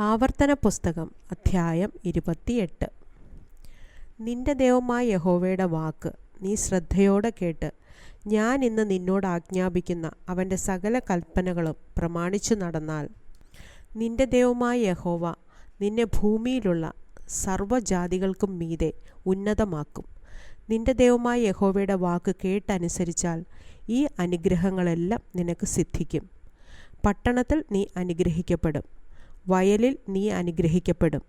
ആവർത്തന പുസ്തകം അധ്യായം ഇരുപത്തിയെട്ട്. നിന്റെ ദൈവമായ യഹോവയുടെ വാക്ക് നീ ശ്രദ്ധയോടെ കേട്ട്. ഞാൻ ഇന്ന് നിന്നോട് ആജ്ഞാപിക്കുന്ന അവന്റെ സകല കൽപ്പനകളും പ്രമാണിച്ചു നടന്നാൽ നിന്റെ ദൈവമായ യഹോവ നിന്നെ ഭൂമിയിലുള്ള സർവജാതികൾക്കും മീതെ ഉന്നതമാക്കും. നിന്റെ ദൈവമായ യഹോവയുടെ വാക്ക് കേട്ടനുസരിച്ചാൽ ഈ അനുഗ്രഹങ്ങളെല്ലാം നിനക്ക് സിദ്ധിക്കും. പട്ടണത്തിൽ നീ അനുഗ്രഹിക്കപ്പെടും. വയലിൽ നീ അനുഗ്രഹിക്കപ്പെടും.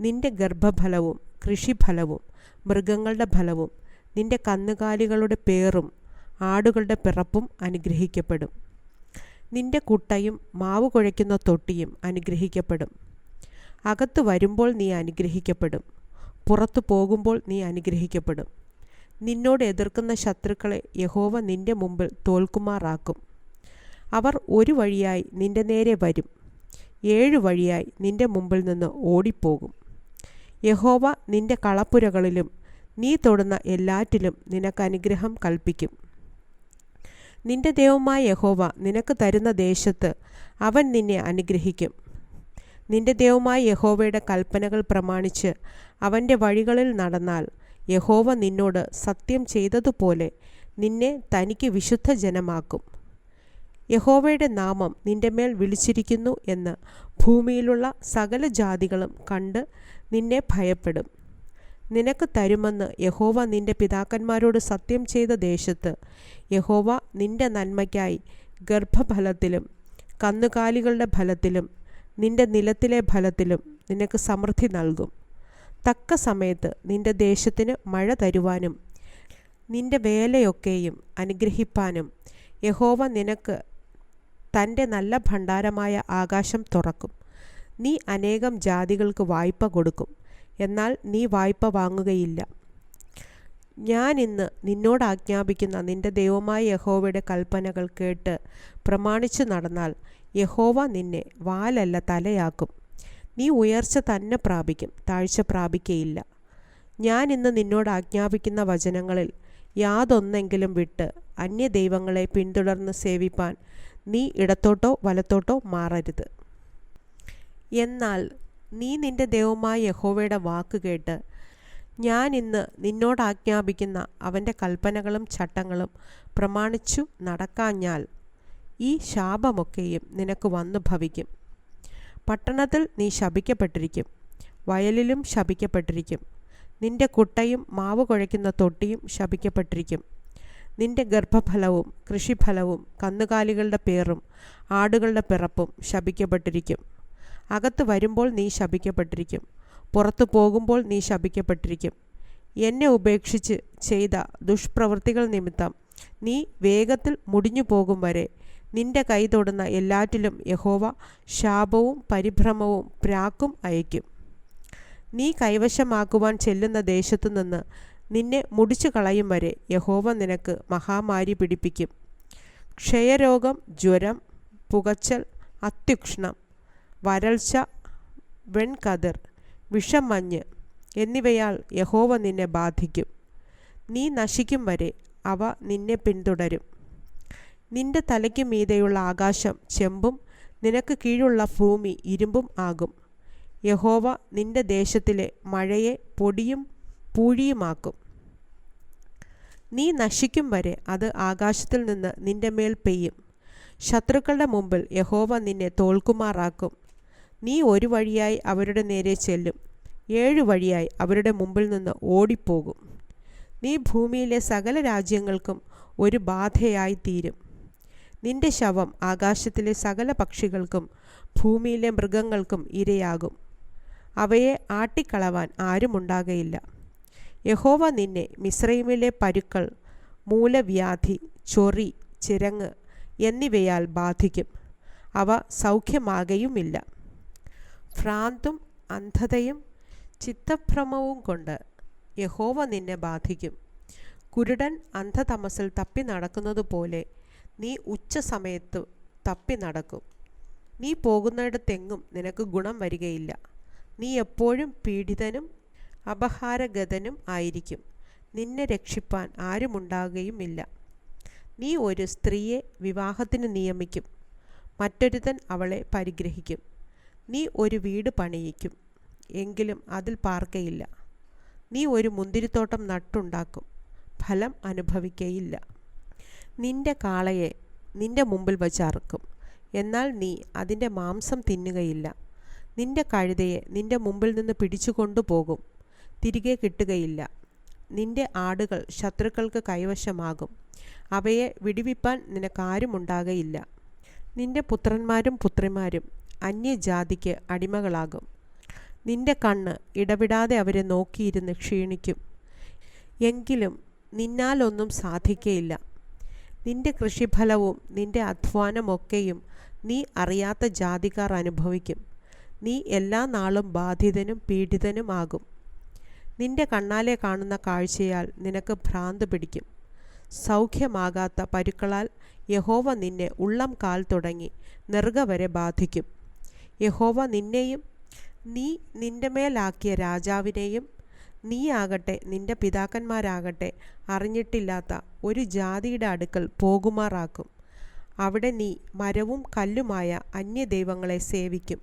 നിന്റെ ഗർഭഫലവും കൃഷിഫലവും മൃഗങ്ങളുടെ ഫലവും നിന്റെ കന്നുകാലികളുടെ പേറും ആടുകളുടെ പിറപ്പും അനുഗ്രഹിക്കപ്പെടും. നിന്റെ കുട്ടയും മാവ് കുഴയ്ക്കുന്ന തൊട്ടിയും അനുഗ്രഹിക്കപ്പെടും. അകത്ത് വരുമ്പോൾ നീ അനുഗ്രഹിക്കപ്പെടും. പുറത്തു പോകുമ്പോൾ നീ അനുഗ്രഹിക്കപ്പെടും. നിന്നോട് എതിർക്കുന്ന ശത്രുക്കളെ യഹോവ നിന്റെ മുമ്പിൽ തോൽക്കുമാറാക്കും. അവർ ഒരു വഴിയായി നിന്റെ നേരെ വരും. ഏഴു വഴിയായി നിന്റെ മുമ്പിൽ നിന്ന് ഓടിപ്പോകും. യഹോവ നിന്റെ കളപ്പുരകളിലും നീ തൊടുന്ന എല്ലാറ്റിലും നിനക്ക് അനുഗ്രഹം കൽപ്പിക്കും. നിന്റെ ദൈവമായ യഹോവ നിനക്ക് തരുന്ന ദേശത്ത് അവൻ നിന്നെ അനുഗ്രഹിക്കും. നിന്റെ ദൈവമായ യഹോവയുടെ കൽപ്പനകൾ പ്രമാണിച്ച് അവന്റെ വഴികളിൽ നടന്നാൽ യഹോവ നിന്നോട് സത്യം ചെയ്തതുപോലെ നിന്നെ തനിക്ക് വിശുദ്ധ ജനമാക്കും യഹോവയുടെ നാമം നിന്റെ മേൽ വിളിച്ചിരിക്കുന്നു എന്ന് ഭൂമിയിലുള്ള സകല ജാതികളും കണ്ട് നിന്നെ ഭയപ്പെടും. നിനക്ക് തരുമെന്ന് യഹോവ നിന്റെ പിതാക്കന്മാരോട് സത്യം ചെയ്ത ദേശത്ത് യഹോവ നിന്റെ നന്മയ്ക്കായി ഗർഭഫലത്തിലും കന്നുകാലികളുടെ ഫലത്തിലും നിന്റെ നിലത്തിലെ ഫലത്തിലും നിനക്ക് സമൃദ്ധി നൽകും. തക്ക സമയത്ത് നിന്റെ ദേശത്തിന് മഴ തരുവാനും നിന്റെ വേലയൊക്കെയും അനുഗ്രഹിപ്പാനും യഹോവ നിനക്ക് തന്റെ നല്ല ഭണ്ഡാരമായ ആകാശം തുറക്കും. നീ അനേകം ജാതികൾക്ക് വായ്പ കൊടുക്കും. എന്നാൽ നീ വായ്പ വാങ്ങുകയില്ല. ഞാൻ ഇന്ന് നിന്നോട് ആജ്ഞാപിക്കുന്ന നിന്റെ ദൈവമായ യഹോവയുടെ കൽപ്പനകൾ കേട്ട് പ്രമാണിച്ചു നടന്നാൽ യഹോവ നിന്നെ വാലല്ല തലയാക്കും. നീ ഉയർച്ച തന്നെ പ്രാപിക്കും താഴ്ച പ്രാപിക്കയില്ല. ഞാൻ ഇന്ന് നിന്നോട് ആജ്ഞാപിക്കുന്ന വചനങ്ങളിൽ യാതൊന്നെങ്കിലും വിട്ട് അന്യ ദൈവങ്ങളെ പിന്തുടർന്ന് സേവിപ്പാൻ നീ ഇടത്തോട്ടോ വലത്തോട്ടോ മാറരുത്. എന്നാൽ നീ നിന്റെ ദൈവമായ യഹോവയുടെ വാക്ക് കേട്ട് ഞാൻ ഇന്ന് നിന്നോട് ആജ്ഞാപിക്കുന്ന അവന്റെ കൽപ്പനകളും ചട്ടങ്ങളും പ്രമാണിച്ചു നടക്കാഞ്ഞാൽ ഈ ശാപമൊക്കെയും നിനക്ക് വന്നു ഭവിക്കും. പട്ടണത്തിൽ നീ ശപിക്കപ്പെട്ടിരിക്കും വയലിലും ശപിക്കപ്പെട്ടിരിക്കും നിന്റെ കുട്ടയും മാവ് കുഴയ്ക്കുന്ന തൊട്ടിയും ശപിക്കപ്പെട്ടിരിക്കും. നിന്റെ ഗർഭഫലവും കൃഷിഫലവും കന്നുകാലികളുടെ പേറും ആടുകളുടെ പിറപ്പും ശപിക്കപ്പെട്ടിരിക്കും. അകത്ത് വരുമ്പോൾ നീ ശപിക്കപ്പെട്ടിരിക്കും. പുറത്തു പോകുമ്പോൾ നീ ശപിക്കപ്പെട്ടിരിക്കും. എന്നെ ഉപേക്ഷിച്ച് ചെയ്ത ദുഷ്പ്രവൃത്തികൾ നിമിത്തം നീ വേഗത്തിൽ മുടിഞ്ഞു പോകും വരെ നിന്റെ കൈ തൊടുന്ന എല്ലാറ്റിലും യഹോവ ശാപവും പരിഭ്രമവും പ്രാക്കും അയക്കും നീ കൈവശമാക്കുവാൻ ചെല്ലുന്ന ദേശത്തു നിന്ന് നിന്നെ മുടിച്ചു കളയും വരെ യഹോവ നിനക്ക് മഹാമാരി പിടിപ്പിക്കും. ക്ഷയരോഗം ജ്വരം പുകച്ചൽ അത്യുഷ്ണം വരൾച്ച വെൺകതിർ വിഷമഞ്ഞ് എന്നിവയാൽ യഹോവ നിന്നെ ബാധിക്കും. നീ നശിക്കും വരെ അവ നിന്നെ പിന്തുടരും. നിന്റെ തലയ്ക്ക് മീതെയുള്ള ആകാശം ചെമ്പും നിനക്ക് കീഴുള്ള ഭൂമി ഇരുമ്പും ആകും. യഹോവ നിന്റെ ദേശത്തിലെ മഴയെ പൊടിയും പൂഴിയുമാക്കും. നീ നശിക്കും വരെ അത് ആകാശത്തിൽ നിന്ന് നിന്റെ മേൽ പെയ്യും. ശത്രുക്കളുടെ മുമ്പിൽ യഹോവ നിന്നെ തോൽക്കുമാറാക്കും. നീ ഒരു വഴിയായി അവരുടെ നേരെ ചെല്ലും. ഏഴു വഴിയായി അവരുടെ മുമ്പിൽ നിന്ന് ഓടിപ്പോകും. നീ ഭൂമിയിലെ സകല രാജ്യങ്ങൾക്കും ഒരു ബാധയായി തീരും. നിന്റെ ശവം ആകാശത്തിലെ സകല പക്ഷികൾക്കും ഭൂമിയിലെ മൃഗങ്ങൾക്കും ഇരയാകും. അവയെ ആട്ടിക്കളവാൻ ആരുമുണ്ടാകയില്ല. യഹോവ നിന്നെ മിശ്രൈമിലെ പരുക്കൾ മൂലവ്യാധി ചൊറി ചിരങ്ങ് എന്നിവയാൽ ബാധിക്കും. അവ സൗഖ്യമാകയുമില്ല. ഭ്രാന്തും അന്ധതയും ചിത്തഭ്രമവും കൊണ്ട് യഹോവ നിന്നെ ബാധിക്കും. കുരുടൻ അന്ധതമസിൽ തപ്പി നടക്കുന്നത് പോലെ നീ ഉച്ച സമയത്ത് തപ്പി നടക്കും. നീ പോകുന്നിടത്തെങ്ങും നിനക്ക് ഗുണം വരികയില്ല. നീ എപ്പോഴും പീഡിതനും അപഹാരഗതനും ആയിരിക്കും. നിന്നെ രക്ഷിപ്പാൻ ആരുമുണ്ടാകുകയുമില്ല. നീ ഒരു സ്ത്രീയെ വിവാഹത്തിന് നിയമിക്കും. മറ്റൊരുത്തൻ അവളെ പരിഗ്രഹിക്കും. നീ ഒരു വീട് പണിയിക്കും. എങ്കിലും അതിൽ പാർക്കയില്ല. നീ ഒരു മുന്തിരിത്തോട്ടം നട്ടുണ്ടാക്കും. ഫലം അനുഭവിക്കയില്ല. നിന്റെ കാളയെ നിന്റെ മുമ്പിൽ വച്ച് അറുക്കും. എന്നാൽ നീ അതിന്റെ മാംസം തിന്നുകയില്ല. നിന്റെ കഴുതയെ നിന്റെ മുമ്പിൽ നിന്ന് പിടിച്ചു കൊണ്ടുപോകും തിരികെ കിട്ടുകയില്ല. നിന്റെ ആടുകൾ ശത്രുക്കൾക്ക് കൈവശമാകും. അവയെ വിടിവിപ്പാൻ നിനക്കാരുമുണ്ടാകയില്ല. നിന്റെ പുത്രന്മാരും പുത്രിമാരും അന്യജാതിക്ക് അടിമകളാകും. നിന്റെ കണ്ണ് ഇടവിടാതെ അവരെ നോക്കിയിരുന്ന് ക്ഷീണിക്കും. എങ്കിലും നിന്നാലൊന്നും സാധിക്കയില്ല. നിന്റെ കൃഷിഫലവും നിന്റെ അധ്വാനമൊക്കെയും നീ അറിയാത്ത ജാതിക്കാർ അനുഭവിക്കും. നീ എല്ലാ നാളും ബാധിതനും പീഡിതനുമാകും. നിന്റെ കണ്ണാലെ കാണുന്ന കാഴ്ചയാൽ നിനക്ക് ഭ്രാന്ത് പിടിക്കും. സൗഖ്യമാകാത്ത പരുക്കളാൽ യഹോവ നിന്നെ ഉള്ളം കാൽ തുടങ്ങി നെറുക വരെ ബാധിക്കും. യഹോവ നിന്നെയും നീ നിന്റെ മേലാക്കിയ രാജാവിനെയും നീയാകട്ടെ നിന്റെ പിതാക്കന്മാരാകട്ടെ അറിഞ്ഞിട്ടില്ലാത്ത ഒരു ജാതിയുടെ അടുക്കൽ പോകുമാറാക്കും. അവിടെ നീ മരവും കല്ലുമായ അന്യദൈവങ്ങളെ സേവിക്കും.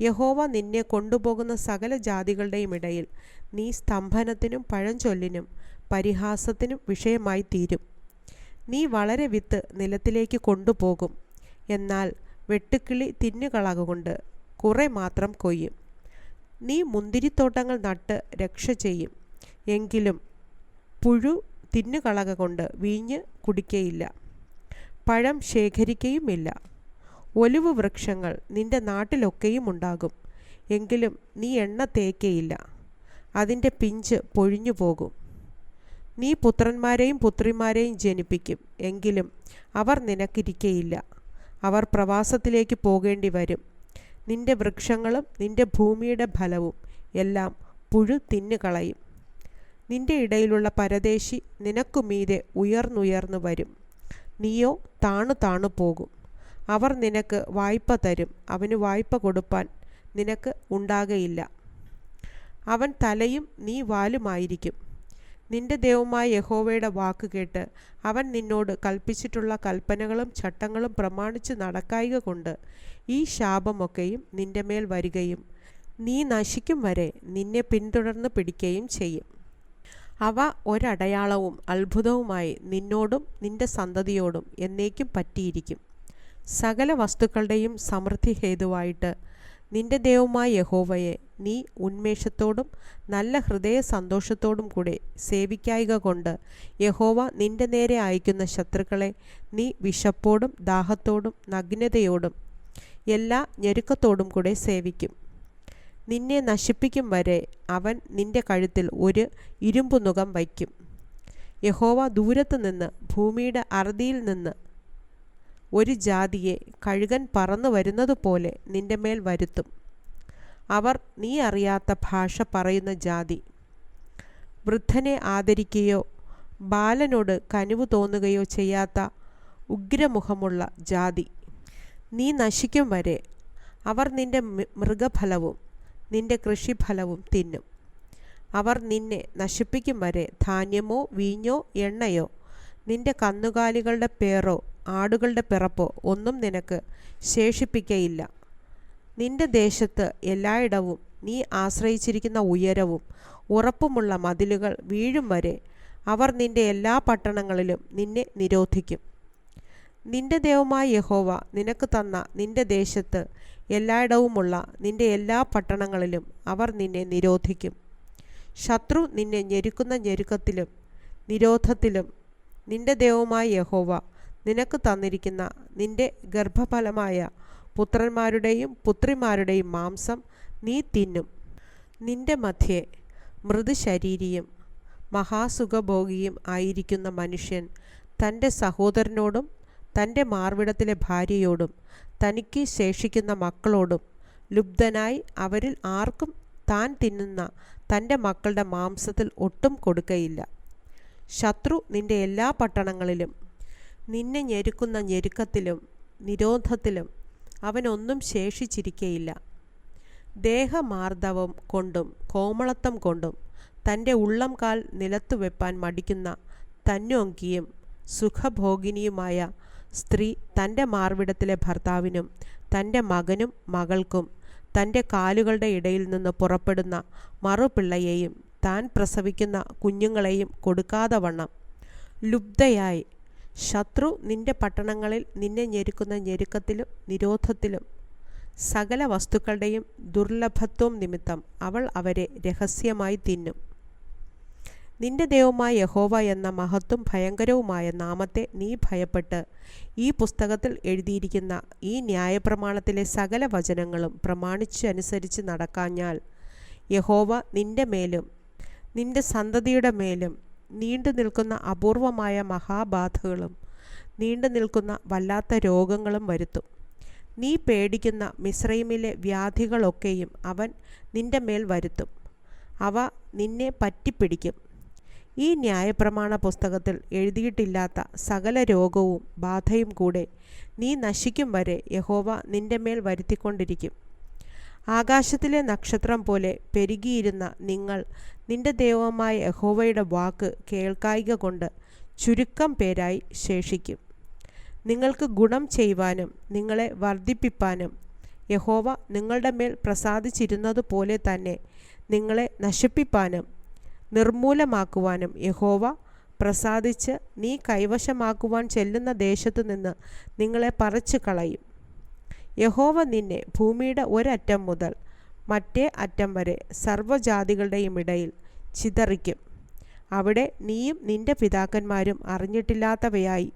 യഹോവ നിന്നെ കൊണ്ടുപോകുന്ന സകല ജാതികളുടെയും ഇടയിൽ നീ സ്തംഭനത്തിനും പഴഞ്ചൊല്ലിനും പരിഹാസത്തിനും വിഷയമായി തീരും. നീ വളരെ വിത്ത് നിലത്തിലേക്ക് കൊണ്ടുപോകും. എന്നാൽ വെട്ടുക്കിളി തിന്നുകളകൊണ്ട് കുറെ മാത്രം കൊയ്യും. നീ മുന്തിരിത്തോട്ടങ്ങൾ നട്ട് രക്ഷ ചെയ്യും. എങ്കിലും പുഴു തിന്നുകളക കൊണ്ട് വീഞ്ഞ് കുടിക്കയില്ല. പഴം ശേഖരിക്കയുമില്ല. ഒലിവ് വൃക്ഷങ്ങൾ നിന്റെ നാട്ടിലൊക്കെയും ഉണ്ടാകും. എങ്കിലും നീ എണ്ണ തേക്കയില്ല. അതിന്റെ പിഞ്ച് പൊഴിഞ്ഞു പോകും. നീ പുത്രന്മാരെയും പുത്രിമാരെയും ജനിപ്പിക്കും. എങ്കിലും അവർ നിനക്കിരിക്കയില്ല. അവർ പ്രവാസത്തിലേക്ക് പോകേണ്ടി വരും നിന്റെ വൃക്ഷങ്ങളും നിന്റെ ഭൂമിയുടെ ഫലവും എല്ലാം പുഴു തിന്നുകളയും. നിന്റെ ഇടയിലുള്ള പരദേശി നിനക്കുമീതെ ഉയർന്നുയർന്നു വരും. നീയോ താണു താണു പോകും അവർ നിനക്ക് വായ്പ തരും. അവന് വായ്പ കൊടുപ്പാൻ നിനക്ക് ഉണ്ടാകയില്ല. അവൻ തലയും നീ വാലുമായിരിക്കും. നിന്റെ ദൈവമായ യഹോവയുടെ വാക്ക് കേട്ട് അവൻ നിന്നോട് കൽപ്പിച്ചിട്ടുള്ള കൽപ്പനകളും ചട്ടങ്ങളും പ്രമാണിച്ച് നടക്കായിക കൊണ്ട് ഈ ശാപമൊക്കെയും നിന്റെ മേൽ വരികയും നീ നശിക്കും വരെ നിന്നെ പിന്തുടർന്ന് പിടിക്കുകയും ചെയ്യും. അവ ഒരടയാളവും അത്ഭുതവുമായി നിന്നോടും നിന്റെ സന്തതിയോടും എന്നേക്കും പറ്റിയിരിക്കും. സകല വസ്തുക്കളുടെയും സമൃദ്ധി ഹേതുവായിട്ട് നിന്റെ ദൈവമായ യഹോവയെ നീ ഉന്മേഷത്തോടും നല്ല ഹൃദയ സന്തോഷത്തോടും കൂടെ സേവിക്കായിക കൊണ്ട് യഹോവ നിന്റെ നേരെ അയക്കുന്ന ശത്രുക്കളെ നീ വിശപ്പോടും ദാഹത്തോടും നഗ്നതയോടും എല്ലാ ഞെരുക്കത്തോടും കൂടെ സേവിക്കും. നിന്നെ നശിപ്പിക്കും വരെ അവൻ നിന്റെ കഴുത്തിൽ ഒരു ഇരുമ്പുനുഖം വയ്ക്കും. യഹോവ ദൂരത്തു നിന്ന് ഭൂമിയുടെ അറുതിയിൽ നിന്ന് ഒരു ജാതിയെ കഴുകൻ പറന്നു വരുന്നതുപോലെ നിന്റെ മേൽ വരുത്തും. അവർ നീ അറിയാത്ത ഭാഷ പറയുന്ന ജാതി. വൃദ്ധനെ ആദരിക്കുകയോ ബാലനോട് കനിവ് തോന്നുകയോ ചെയ്യാത്ത ഉഗ്രമുഖമുള്ള ജാതി. നീ നശിക്കും വരെ അവർ നിന്റെ മൃഗഫലവും നിന്റെ കൃഷിഫലവും തിന്നും. അവർ നിന്നെ നശിപ്പിക്കും വരെ ധാന്യമോ വീഞ്ഞോ എണ്ണയോ നിന്റെ കന്നുകാലികളുടെ പേറോ ആടുകളുടെ പിറപ്പോ ഒന്നും നിനക്ക് ശേഷിപ്പിക്കയില്ല. നിന്റെ ദേശത്ത് എല്ലായിടവും നീ ആശ്രയിച്ചിരിക്കുന്ന ഉയരവും ഉറപ്പുമുള്ള മതിലുകൾ വീഴും വരെ അവർ നിന്റെ എല്ലാ പട്ടണങ്ങളിലും നിന്നെ നിരോധിക്കും. നിന്റെ ദൈവമായ യഹോവ നിനക്ക് തന്ന നിന്റെ ദേശത്ത് എല്ലായിടവുമുള്ള നിന്റെ എല്ലാ പട്ടണങ്ങളിലും അവർ നിന്നെ നിരോധിക്കും. ശത്രു നിന്നെ ഞെരുക്കുന്ന ഞെരുക്കത്തിലും നിരോധത്തിലും നിന്റെ ദൈവമായ യഹോവ നിനക്ക് തന്നിരിക്കുന്ന നിന്റെ ഗർഭഫലമായ പുത്രന്മാരുടെയും പുത്രിമാരുടെയും മാംസം നീ തിന്നും. നിന്റെ മധ്യേ മൃദുശരീരിയും മഹാസുഖഭോഗിയും ആയിരിക്കുന്ന മനുഷ്യൻ തന്റെ സഹോദരനോടും തന്റെ മാർവിടത്തിലെ ഭാര്യയോടും തനിക്ക് ശേഷിക്കുന്ന മക്കളോടും ലുബ്ധനായി അവരിൽ ആർക്കും താൻ തിന്നുന്ന തന്റെ മക്കളുടെ മാംസത്തിൽ ഒട്ടും കൊടുക്കയില്ല. ശത്രു നിന്റെ എല്ലാ പട്ടണങ്ങളിലും നിന്നെ ഞെരുക്കുന്ന ഞെരുക്കത്തിലും നിരോധത്തിലും അവനൊന്നും ശേഷിച്ചിരിക്കയില്ല. ദേഹമാർദ്ദവം കൊണ്ടും കോമളത്വം കൊണ്ടും തന്റെ ഉള്ളം കാൽ നിലത്തു വെപ്പാൻ മടിക്കുന്ന തന്നോങ്കിയും സുഖഭോഗിനിയുമായ സ്ത്രീ തന്റെ മാർവിടത്തിലെ ഭർത്താവിനും തന്റെ മകനും മകൾക്കും തന്റെ കാലുകളുടെ ഇടയിൽ നിന്ന് പുറപ്പെടുന്ന മറുപിള്ളയെയും താൻ പ്രസവിക്കുന്ന കുഞ്ഞുങ്ങളെയും കൊടുക്കാതെ വണ്ണം. ലുബ്ധയായി ശത്രു നിന്റെ പട്ടണങ്ങളിൽ നിന്നെ ഞെരുക്കുന്ന ഞെരുക്കത്തിലും നിരോധത്തിലും. സകല വസ്തുക്കളുടെയും ദുർലഭത്വം നിമിത്തം അവൾ അവരെ രഹസ്യമായി തിന്നും. നിന്റെ ദൈവമായ യഹോവ എന്ന മഹത്വം ഭയങ്കരവുമായ നാമത്തെ നീ ഭയപ്പെട്ട് ഈ പുസ്തകത്തിൽ എഴുതിയിരിക്കുന്ന ഈ ന്യായപ്രമാണത്തിലെ സകല വചനങ്ങളും പ്രമാണിച്ചനുസരിച്ച് നടക്കാഞ്ഞാൽ യഹോവ നിന്റെ മേലും നിന്റെ സന്തതിയുടെ മേലും നീണ്ടു നിൽക്കുന്ന അപൂർവമായ മഹാബാധകളും നീണ്ടു നിൽക്കുന്ന വല്ലാത്ത രോഗങ്ങളും വരുത്തും. നീ പേടിക്കുന്ന മിശ്രൈമിലെ വ്യാധികളൊക്കെയും അവൻ നിന്റെ മേൽ വരുത്തും. അവ നിന്നെ പറ്റിപ്പിടിക്കും. ഈ ന്യായപ്രമാണ പുസ്തകത്തിൽ എഴുതിയിട്ടില്ലാത്ത സകല രോഗവും ബാധയും കൂടെ നീ നശിക്കും വരെ യഹോവ നിന്റെ മേൽ വരുത്തിക്കൊണ്ടിരിക്കും. ആകാശത്തിലെ നക്ഷത്രം പോലെ പെരുകിയിരുന്ന നിങ്ങൾ നിന്റെ ദൈവമായ യഹോവയുടെ വാക്ക് കേൾക്കായിക കൊണ്ട് ചുരുക്കം പേരായി ശേഷിക്കും. നിങ്ങൾക്ക് ഗുണം ചെയ്യുവാനും നിങ്ങളെ വർദ്ധിപ്പിപ്പാനും യഹോവ നിങ്ങളുടെ മേൽ പ്രസാദിച്ചിരുന്നതുപോലെ തന്നെ നിങ്ങളെ നശിപ്പിപ്പാനും നിർമൂലമാക്കുവാനും യഹോവ പ്രസാദിച്ച് നീ കൈവശമാക്കുവാൻ ചെല്ലുന്ന ദേശത്തു നിന്ന് നിങ്ങളെ പറിച്ചു കളയും യഹോവ നിന്നെ ഭൂമിയുടെ ഒരറ്റം മുതൽ മറ്റേ അറ്റം വരെ സർവജാതികളുടെയും ഇടയിൽ ചിതറിക്കും. അവിടെ നീയും നിന്റെ പിതാക്കന്മാരും അറിഞ്ഞിട്ടില്ലാത്തവയായി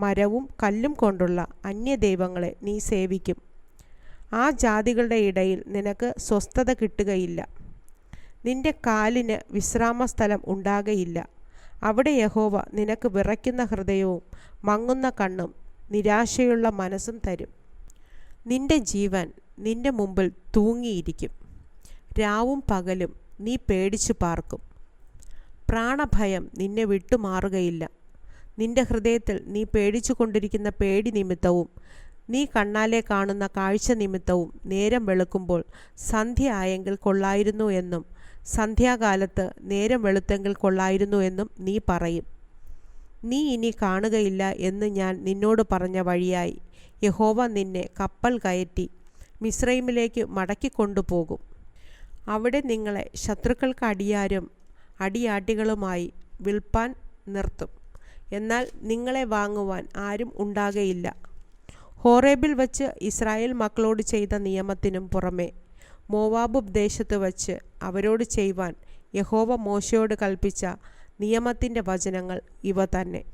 മരവും കല്ലും കൊണ്ടുള്ള അന്യദൈവങ്ങളെ നീ സേവിക്കും. ആ ജാതികളുടെ ഇടയിൽ നിനക്ക് സ്വസ്ഥത കിട്ടുകയില്ല. നിന്റെ കാലിന് വിശ്രാമസ്ഥലം ഉണ്ടാകയില്ല. അവിടെ യഹോവ നിനക്ക് വിറയ്ക്കുന്ന ഹൃദയവും മങ്ങുന്ന കണ്ണും നിരാശയുള്ള മനസ്സും തരും. നിന്റെ ജീവൻ നിന്റെ മുമ്പിൽ തൂങ്ങിയിരിക്കും. രാവും പകലും നീ പേടിച്ചു പാർക്കും. പ്രാണഭയം നിന്നെ വിട്ടുമാറുകയില്ല. നിന്റെ ഹൃദയത്തിൽ നീ പേടിച്ചു കൊണ്ടിരിക്കുന്ന പേടി നിമിത്തവും നീ കണ്ണാലെ കാണുന്ന കാഴ്ച നിമിത്തവും നേരം വെളുക്കുമ്പോൾ സന്ധ്യ ആയെങ്കിൽ കൊള്ളായിരുന്നു എന്നും സന്ധ്യാകാലത്ത് നേരം വെളുത്തെങ്കിൽ കൊള്ളായിരുന്നു എന്നും നീ പറയും. നീ ഇനി കാണുകയില്ല എന്ന് ഞാൻ നിന്നോട് പറഞ്ഞ വഴിയായി. യഹോവ നിന്നെ കപ്പൽ കയറ്റി മിശ്രൈമിലേക്ക് മടക്കിക്കൊണ്ടുപോകും. അവിടെ നിങ്ങളെ ശത്രുക്കൾക്ക് അടിയാരും അടിയാട്ടികളുമായി വിൽപ്പാൻ നിർത്തും. എന്നാൽ നിങ്ങളെ വാങ്ങുവാൻ ആരും ഉണ്ടാകയില്ല. ഹോറേബിൽ വച്ച് ഇസ്രായേൽ മക്കളോട് ചെയ്ത നിയമത്തിനും പുറമെ മോവാബ് ദേശത്ത് വച്ച് അവരോട് ചെയ്യുവാൻ യഹോവ മോശയോട് കൽപ്പിച്ച നിയമത്തിന്റെ വചനങ്ങൾ ഇവ തന്നെ.